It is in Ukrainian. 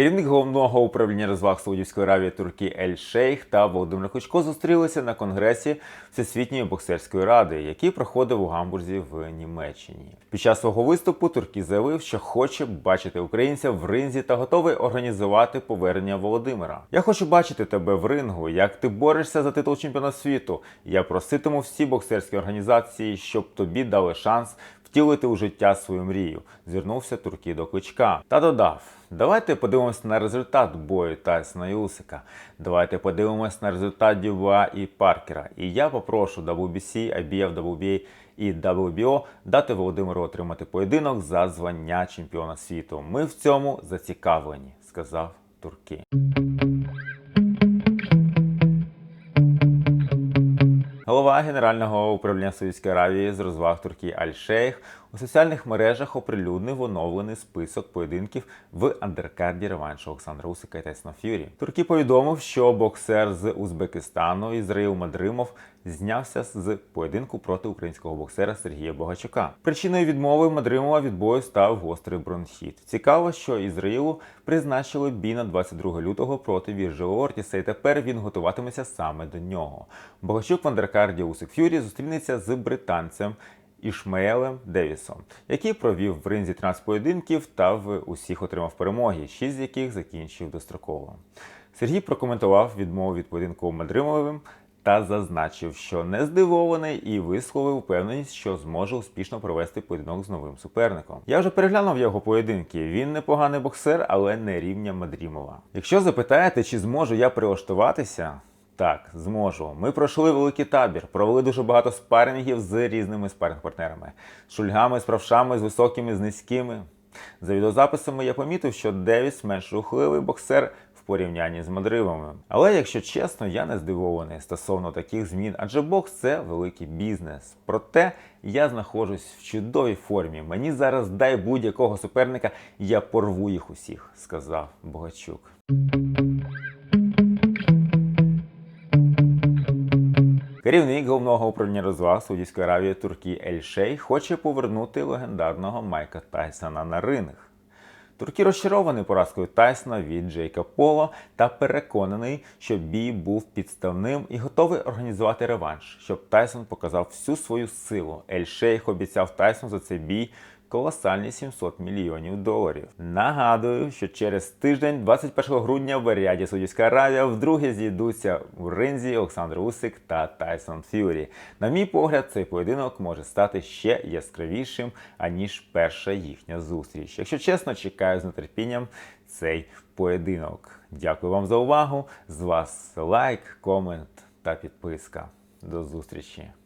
Керівник головного управління розваг Саудівської Аравії Турки Ель Шейх та Володимир Кличко зустрілися на конгресі Всесвітньої боксерської ради, який проходив у Гамбурзі в Німеччині. Під час свого виступу Турки заявив, що хоче бачити українця в ринзі та готовий організувати повернення Володимира. Я хочу бачити тебе в рингу, як ти борешся за титул чемпіона світу. Я проситиму всі боксерські організації, щоб тобі дали шанс втілити у життя свою мрію. Звернувся Турки до кличка та додав. Давайте подивимось на результат бою Тайсона і. Давайте подивимось на результат Дюба і Паркера. І я попрошу WBC, IBF, WBA і WBO дати Володимиру отримати поєдинок за звання чемпіона світу. Ми в цьому зацікавлені, сказав Турки. Голова Генерального управління Саудівської Аравії з розваг Туркії Аль-Шейх у соціальних мережах оприлюднив оновлений список поєдинків в андеркарді реваншу Олександра Усика і Тайсона Ф'юрі. Туркі повідомив, що боксер з Узбекистану Ізраїл Мадримов знявся з поєдинку проти українського боксера Сергія Богачука. Причиною відмови Мадримова від бою став гострий бронхіт. Цікаво, що Ізраїлу призначили бій на 22 лютого проти Віржило Ортіса, і тепер він готуватиметься саме до нього. Богачук в андеркарді Усик Ф'юрі зустрінеться з британцем. Ішмаелем Девісом, який провів в ринзі 13 поєдинків та в усіх отримав перемоги, 6 з яких закінчив достроково. Сергій прокоментував відмову від поєдинку Мадримовим та зазначив, що не здивований і висловив впевненість, що зможе успішно провести поєдинок з новим суперником. Я вже переглянув його поєдинки. Він непоганий боксер, але не рівня Мадрімова. Якщо запитаєте, чи зможу я прилаштуватися. Так, зможу. Ми пройшли великий табір, провели дуже багато спарингів з різними спаринг-партнерами, з шульгами, з правшами, з високими, з низькими. За відеозаписами я помітив, що Девіс менш рухливий боксер в порівнянні з Мадривами. Але якщо чесно, я не здивований стосовно таких змін, адже бокс це великий бізнес. Проте я знаходжусь в чудовій формі. Мені зараз дай будь-якого суперника, я порву їх усіх, сказав Богачук. Керівник головного управління розваг Саудівської Аравії Туркі Ель Шей хоче повернути легендарного Майка Тайсона на ринг. Туркі розчарований поразкою Тайсона від Джейка Поло та переконаний, що бій був підставним і готовий організувати реванш, щоб Тайсон показав всю свою силу. Ель Шейх обіцяв Тайсону за цей бій колосальні 700 мільйонів доларів. Нагадую, що через тиждень, 21 грудня, в Ріаді Саудівська Аравія вдруге зійдуться в ринзі Олександр Усик та Тайсон Ф'юрі. На мій погляд, цей поєдинок може стати ще яскравішим, аніж перша їхня зустріч. Якщо чесно, чекаю з нетерпінням цей поєдинок. Дякую вам за увагу. З вас лайк, комент та підписка. До зустрічі!